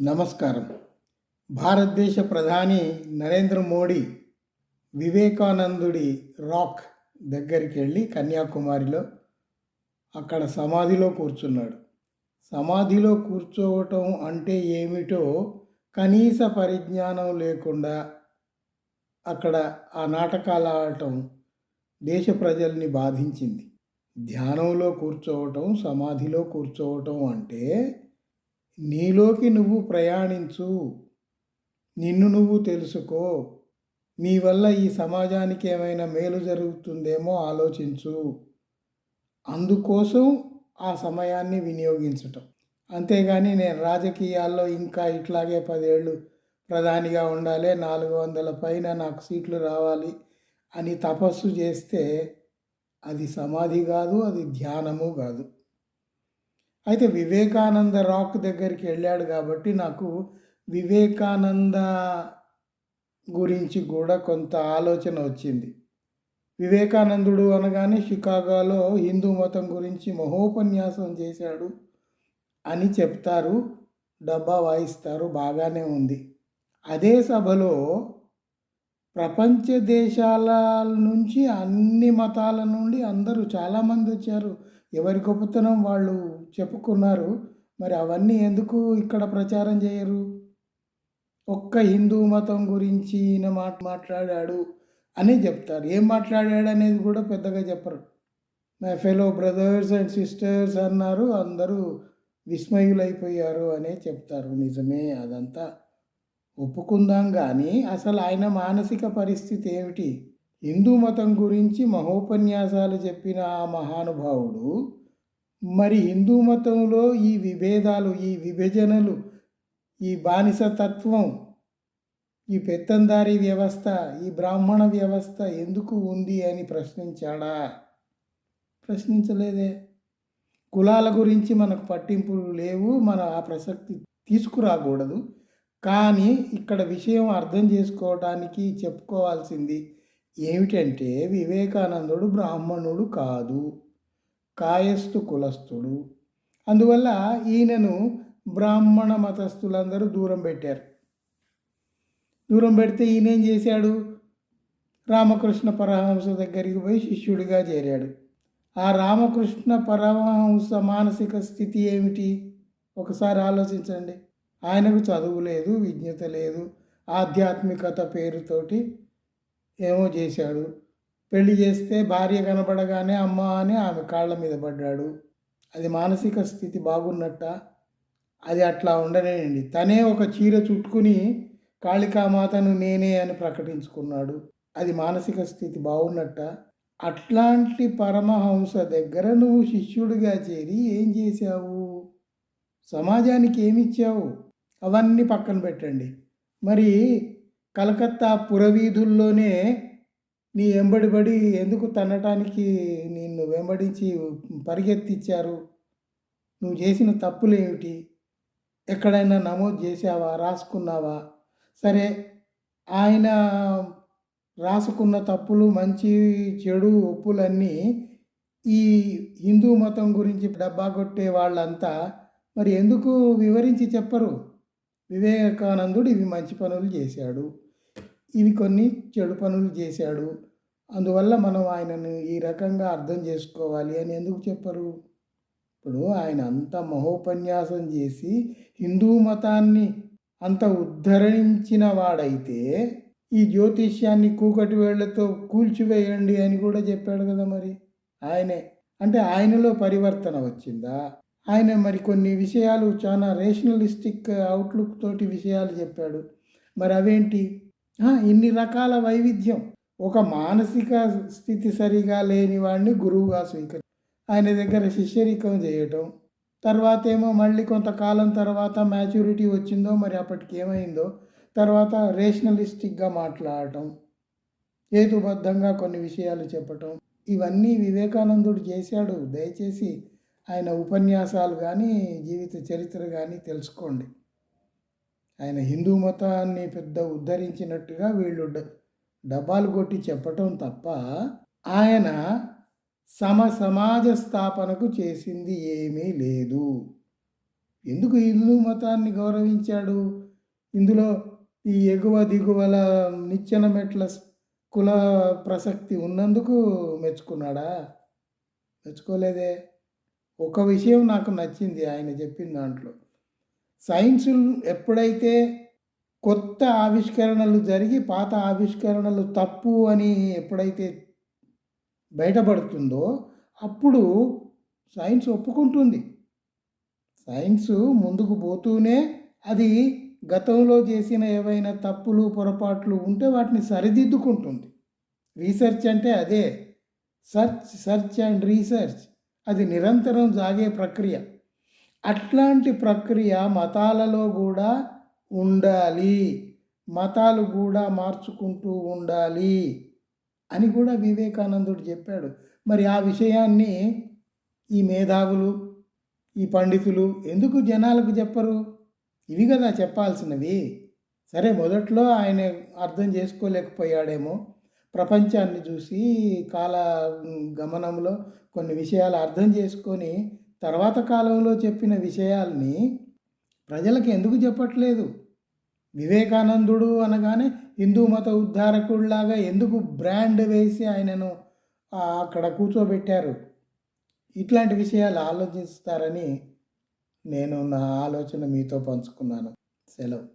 నమస్కారం. భారతదేశ ప్రధాని నరేంద్ర మోడీ వివేకానందుడి రాక్ దగ్గరికి వెళ్ళి కన్యాకుమారిలో అక్కడ సమాధిలో కూర్చున్నాడు. సమాధిలో కూర్చోవటం అంటే ఏమిటో కనీస పరిజ్ఞానం లేకుండా అక్కడ ఆ నాటకాలు ఆడటం దేశ ప్రజల్ని బాధించింది. ధ్యానంలో కూర్చోవటం సమాధిలో కూర్చోవటం అంటే నీలోకి నువ్వు ప్రయాణించు. నిన్ను నువ్వు తెలుసుకో. నీ వల్ల ఈ సమాజానికి ఏమైనా మేలు జరుగుతుందేమో ఆలోచించు. అందుకోసం ఆ సమయాన్ని వినియోగించటం. అంతేగాని నేను రాజకీయాల్లో ఇంకా ఇట్లాగే పదేళ్ళు ప్రధానిగా ఉండాలి నాలుగు వందల పైన నాకు సీట్లు రావాలి అని తపస్సు చేస్తే అది సమాధి కాదు అది ధ్యానము కాదు. అయితే వివేకానంద రాక్ దగ్గరికి వెళ్ళాడు కాబట్టి నాకు వివేకానంద గురించి కూడా కొంత ఆలోచన వచ్చింది. వివేకానందుడు అనగానే షికాగోలో హిందూ మతం గురించి మహోపన్యాసం చేశాడు అని చెప్తారు డబ్బా వాయిస్తారు బాగానే ఉంది. అదే సభలో ప్రపంచ దేశాల నుంచి అన్ని మతాల నుండి అందరూ చాలామంది వచ్చారు. ఎవరి గొప్పతనం వాళ్ళు చెప్పుకున్నారు. మరి అవన్నీ ఎందుకు ఇక్కడ ప్రచారం చేయరు? ఒక్క హిందూ మతం గురించి ఈయన మాట మాట్లాడాడు అని చెప్తారు. ఏం మాట్లాడాడు అనేది కూడా పెద్దగా చెప్పరు. My fellow brothers and sisters అన్నారు. అందరూ విస్మయులైపోయారు అనే చెప్తారు. నిజమే అదంతా. ఒప్పుకుందాం కానీ అసలు ఆయన మానసిక పరిస్థితి ఏమిటి? హిందూ మతం గురించి మహోపన్యాసాలు చెప్పిన ఆ మహానుభావుడు మరి హిందూ మతంలో ఈ విభేదాలు ఈ విభజనలు ఈ బానిసతత్వం ఈ పెత్తందారి వ్యవస్థ ఈ బ్రాహ్మణ వ్యవస్థ ఎందుకు ఉంది అని ప్రశ్నించాడా? ప్రశ్నించలేదే. కులాల గురించి మనకు పట్టింపులు లేవు మన ఆ ప్రసక్తి తీసుకురాకూడదు. కానీ ఇక్కడ విషయం అర్థం చేసుకోవడానికి చెప్పుకోవాల్సింది ఏమిటంటే వివేకానందుడు బ్రాహ్మణుడు కాదు కాయస్థు కులస్థుడు. అందువల్ల ఈయనను బ్రాహ్మణ మతస్థులందరూ దూరం పెట్టారు. దూరం పెడితే ఈయన ఏం చేశాడు? రామకృష్ణ పరమహంస దగ్గరికి పోయి శిష్యుడిగా చేరాడు. ఆ రామకృష్ణ పరమహంస మానసిక స్థితి ఏమిటి? ఒకసారి ఆలోచించండి. ఆయనకు చదువు లేదు విజ్ఞత లేదు. ఆధ్యాత్మికత పేరుతోటి ఏమో చేశాడు. పెళ్ళి చేస్తే భార్య కనబడగానే అమ్మ అని ఆమె కాళ్ళ మీద పడ్డాడు. అది మానసిక స్థితి బాగున్నట్ట. అది అట్లా ఉండనేయండి తనే ఒక చీర చుట్టుకుని కాళికామాతను నేనే అని ప్రకటించుకున్నాడు. అది మానసిక స్థితి బాగున్నట్ట. అట్లాంటి పరమహంస దగ్గర నువ్వు శిష్యుడిగా చేరి ఏం చేశావు? సమాజానికి ఏమిచ్చావు? అవన్నీ పక్కన పెట్టండి. మరి కలకత్తా పురవీధుల్లోనే నీ వెంబడిబడి ఎందుకు తనటానికి నిన్ను వెంబడించి పరిగెత్తిచ్చారు? నువ్వు చేసిన తప్పులు ఏమిటి? ఎక్కడైనా నమోదు చేసావా రాసుకున్నావా? సరే ఆయన రాసుకున్న తప్పులు మంచి చెడు ఒప్పులన్నీ ఈ హిందూ మతం గురించి డబ్బా కొట్టే వాళ్ళంతా మరి ఎందుకు వివరించి చెప్పరు? వివేకానందుడు ఇవి మంచి పనులు చేశాడు. ఇవి కొన్ని చెడు పనులు చేశాడు. అందువల్ల మనం ఆయనను ఈ రకంగా అర్థం చేసుకోవాలి అని ఎందుకు చెప్పరు? ఇప్పుడు ఆయన అంత మహోపన్యాసం చేసి హిందూ మతాన్ని అంత ఉద్ధరించిన వాడైతే ఈ జ్యోతిష్యాన్ని కూకటి వేళ్ళతో కూల్చివేయండి అని కూడా చెప్పాడు కదా మరి ఆయనే. అంటే ఆయనలో పరివర్తన వచ్చిందా? ఆయన మరి కొన్ని విషయాలు చాలా రేషనలిస్టిక్ అవుట్లుక్ తోటి విషయాలు చెప్పాడు. మరి అవేంటి? ఇన్ని రకాల వైవిధ్యం. ఒక మానసిక స్థితి సరిగా లేని వాడిని గురువుగా స్వీకరి ఆయన దగ్గర శిష్యరికం చేయటం తర్వాత ఏమో మళ్ళీ కొంతకాలం తర్వాత మ్యాచ్యూరిటీ వచ్చిందో మరి అప్పటికి ఏమైందో తర్వాత రేషనలిస్టిక్గా మాట్లాడటం హేతుబద్ధంగా కొన్ని విషయాలు చెప్పటం ఇవన్నీ వివేకానందుడు చేశాడు. దయచేసి ఆయన ఉపన్యాసాలు కానీ జీవిత చరిత్ర కానీ తెలుసుకోండి. ఆయన హిందూ మతాన్ని పెద్ద ఉద్ధరించినట్టుగా వీళ్ళు డబ్బాలు కొట్టి చెప్పటం తప్ప ఆయన సమ సమాజ స్థాపనకు చేసింది ఏమీ లేదు. ఎందుకు హిందూ మతాన్ని గౌరవించాడు? ఇందులో ఈ ఎగువ దిగువల నిచ్చెన మెట్ల కుల ప్రసక్తి ఉన్నందుకు మెచ్చుకున్నాడా? మెచ్చుకోలేదే. ఒక విషయం నాకు నచ్చింది ఆయన చెప్పిన దాంట్లో. సైన్స్ ఎప్పుడైతే కొత్త ఆవిష్కరణలు జరిగి పాత ఆవిష్కరణలు తప్పు అని ఎప్పుడైతే బయటపడుతుందో అప్పుడు సైన్స్ ఒప్పుకుంటుంది. సైన్స్ ముందుకు పోతూనే అది గతంలో చేసిన ఏవైనా తప్పులు పొరపాట్లు ఉంటే వాటిని సరిదిద్దుకుంటుంది. రీసెర్చ్ అంటే అదే. Search search and research. అది నిరంతరం సాగే ప్రక్రియ. అట్లాంటి ప్రక్రియ మతాలలో కూడా ఉండాలి. మతాలు కూడా మార్చుకుంటూ ఉండాలి అని కూడా వివేకానందుడు చెప్పాడు. మరి ఆ విషయాన్ని ఈ మేధావులు ఈ పండితులు ఎందుకు జనాలకు చెప్పరు? ఇవి కదా చెప్పాల్సినవి. సరే మొదట్లో ఆయన అర్థం చేసుకోలేకపోయాడేమో. ప్రపంచాన్ని చూసి కాల గమనంలో కొన్ని విషయాలు అర్థం చేసుకొని తర్వాత కాలంలో చెప్పిన విషయాల్ని ప్రజలకు ఎందుకు చెప్పట్లేదు? వివేకానందుడు అనగానే హిందూ మత ఉద్ధారకుడిలాగా ఎందుకు బ్రాండ్ వేసి ఆయనను అక్కడ కూర్చోబెట్టారు? ఇట్లాంటి విషయాలు ఆలోచిస్తారని నేను నా ఆలోచన మీతో పంచుకున్నాను. సెలవు.